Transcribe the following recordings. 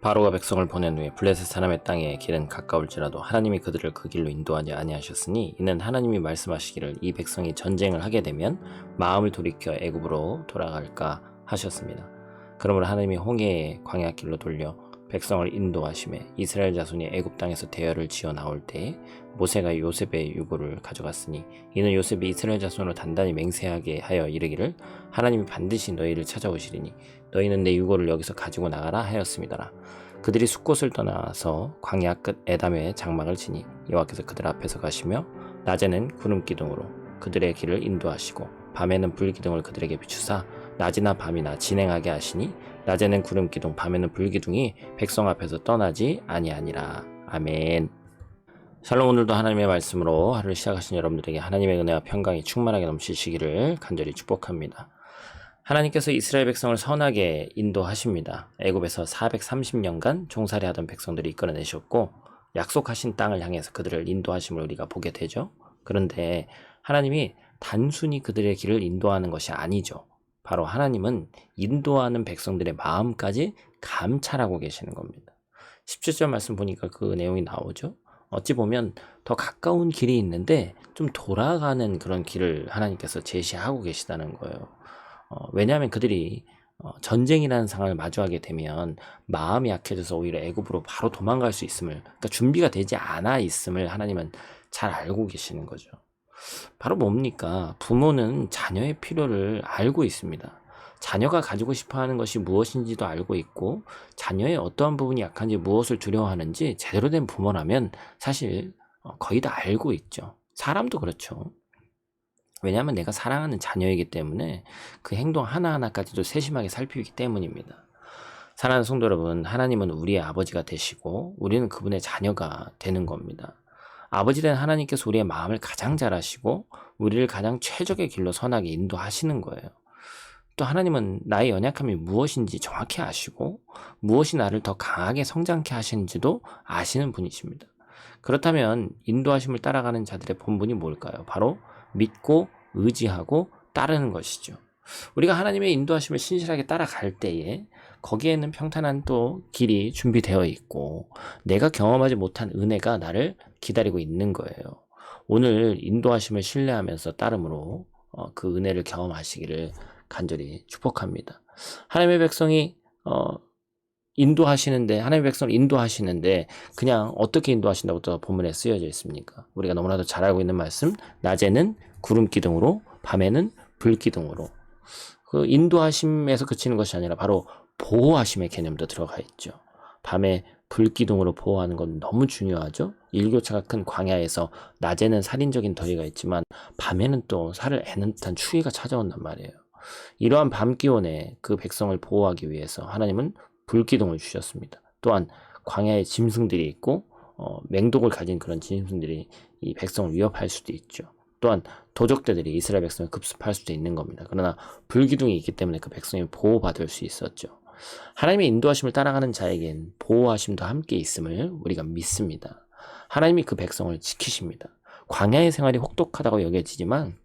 바로가 백성을 보낸 후에 블레셋 사람의 땅에 길은 가까울지라도 하나님이 그들을 그 길로 인도하지 아니하셨으니 이는 하나님이 말씀하시기를 이 백성이 전쟁을 하게 되면 마음을 돌이켜 애굽으로 돌아갈까 하셨습니다. 그러므로 하나님이 홍해의 광야 길로 돌려 백성을 인도하심에 이스라엘 자손이 애굽 땅에서 대열을 지어 나올 때에 모세가 요셉의 유고를 가져갔으니 이는 요셉이 이스라엘 자손을 단단히 맹세하게 하여 이르기를 하나님이 반드시 너희를 찾아오시리니 너희는 내 유고를 여기서 가지고 나가라 하였습니다라. 그들이 숲곳을 떠나서 광야 끝 에담의 장막을 치니 여호와께서 그들 앞에서 가시며 낮에는 구름 기둥으로 그들의 길을 인도하시고 밤에는 불 기둥을 그들에게 비추사 낮이나 밤이나 진행하게 하시니 낮에는 구름 기둥 밤에는 불 기둥이 백성 앞에서 떠나지 아니하니라 아멘. 샬롬 오늘도 하나님의 말씀으로 하루를 시작하신 여러분들에게 하나님의 은혜와 평강이 충만하게 넘치시기를 간절히 축복합니다. 하나님께서 이스라엘 백성을 선하게 인도하십니다. 애굽에서 430년간 종살이하던 백성들이 이끌어내셨고 약속하신 땅을 향해서 그들을 인도하심을 우리가 보게 되죠. 그런데 하나님이 단순히 그들의 길을 인도하는 것이 아니죠. 바로 하나님은 인도하는 백성들의 마음까지 감찰하고 계시는 겁니다. 17절 말씀 보니까 그 내용이 나오죠. 어찌 보면 더 가까운 길이 있는데 좀 돌아가는 그런 길을 하나님께서 제시하고 계시다는 거예요. 어, 왜냐하면 그들이 어, 전쟁이라는 상황을 마주하게 되면 마음이 약해져서 오히려 애굽으로 바로 도망갈 수 있음을 그러니까 준비가 되지 않아 있음을 하나님은 잘 알고 계시는 거죠. 바로 뭡니까? 부모는 자녀의 필요를 알고 있습니다. 자녀가 가지고 싶어 하는 것이 무엇인지도 알고 있고, 자녀의 어떠한 부분이 약한지 무엇을 두려워하는지 제대로 된 부모라면 사실 어, 거의 다 알고 있죠. 사람도 그렇죠. 왜냐하면 내가 사랑하는 자녀이기 때문에 그 행동 하나하나까지도 세심하게 살피기 때문입니다. 사랑하는 성도 여러분, 하나님은 우리의 아버지가 되시고, 우리는 그분의 자녀가 되는 겁니다. 아버지 된 하나님께서 우리의 마음을 가장 잘 아시고 우리를 가장 최적의 길로 선하게 인도하시는 거예요. 또 하나님은 나의 연약함이 무엇인지 정확히 아시고 무엇이 나를 더 강하게 성장케 하시는지도 아시는 분이십니다. 그렇다면 인도하심을 따라가는 자들의 본분이 뭘까요? 바로 믿고 의지하고 따르는 것이죠. 우리가 하나님의 인도하심을 신실하게 따라갈 때에 거기에는 평탄한 또 길이 준비되어 있고 내가 경험하지 못한 은혜가 나를 기다리고 있는 거예요. 오늘 인도하심을 신뢰하면서 따름으로 어, 그 은혜를 경험하시기를 간절히 축복합니다. 하나님의 백성이 어, 인도하시는데 하나님의 백성을 인도하시는데 그냥 어떻게 인도하신다고 또 본문에 쓰여져 있습니까? 우리가 너무나도 잘 알고 있는 말씀 낮에는 구름 기둥으로 밤에는 불 기둥으로 그 인도하심에서 그치는 것이 아니라 바로 보호하심의 개념도 들어가 있죠. 밤에 불기둥으로 보호하는 건 너무 중요하죠. 일교차가 큰 광야에서 낮에는 살인적인 더위가 있지만 밤에는 또 살을 애는 듯한 추위가 찾아온단 말이에요. 이러한 밤 기온에 그 백성을 보호하기 위해서 하나님은 불기둥을 주셨습니다. 또한 광야에 짐승들이 있고 어, 맹독을 가진 그런 짐승들이 이 백성을 위협할 수도 있죠. 또한 도적대들이 이스라엘 백성을 급습할 수도 있는 겁니다. 그러나 불기둥이 있기 때문에 그 백성이 보호받을 수 있었죠. 하나님의 인도하심을 따라가는 자에겐 보호하심도 함께 있음을 우리가 믿습니다. 하나님이 그 백성을 지키십니다. 광야의 생활이 혹독하다고 여겨지지만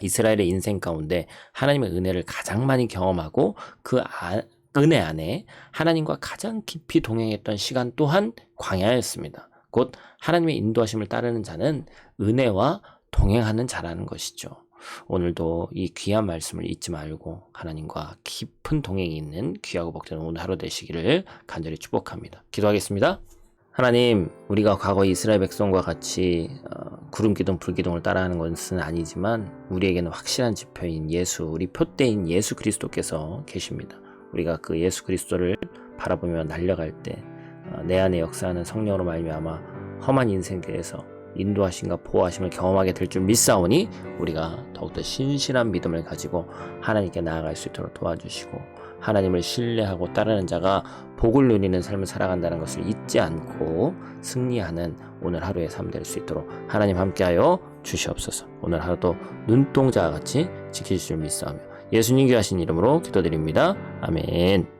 이스라엘의 인생 가운데 하나님의 은혜를 가장 많이 경험하고 그 아, 은혜 안에 하나님과 가장 깊이 동행했던 시간 또한 광야였습니다. 곧 하나님의 인도하심을 따르는 자는 은혜와 동행하는 자라는 것이죠. 오늘도 이 귀한 말씀을 잊지 말고 하나님과 깊은 동행이 있는 귀하고 복되는 오늘 하루 되시기를 간절히 축복합니다. 기도하겠습니다. 하나님, 우리가 과거 이스라엘 백성과 같이 어, 구름 기둥, 불 기둥을 따라하는 것은 아니지만 우리에게는 확실한 지표인 예수, 우리 표대인 예수 그리스도께서 계십니다. 우리가 그 예수 그리스도를 바라보며 날려갈 때내 어, 안에 역사하는 성령으로 말미암아 험한 인생길에서 인도하심과 보호하심을 경험하게 될 줄 믿사오니 우리가 더욱더 신실한 믿음을 가지고 하나님께 나아갈 수 있도록 도와주시고 하나님을 신뢰하고 따르는 자가 복을 누리는 삶을 살아간다는 것을 잊지 않고 승리하는 오늘 하루의 삶 될 수 있도록 하나님 함께하여 주시옵소서. 오늘 하루도 눈동자와 같이 지키실 줄 믿사오며 예수님 귀하신 이름으로 기도드립니다. 아멘.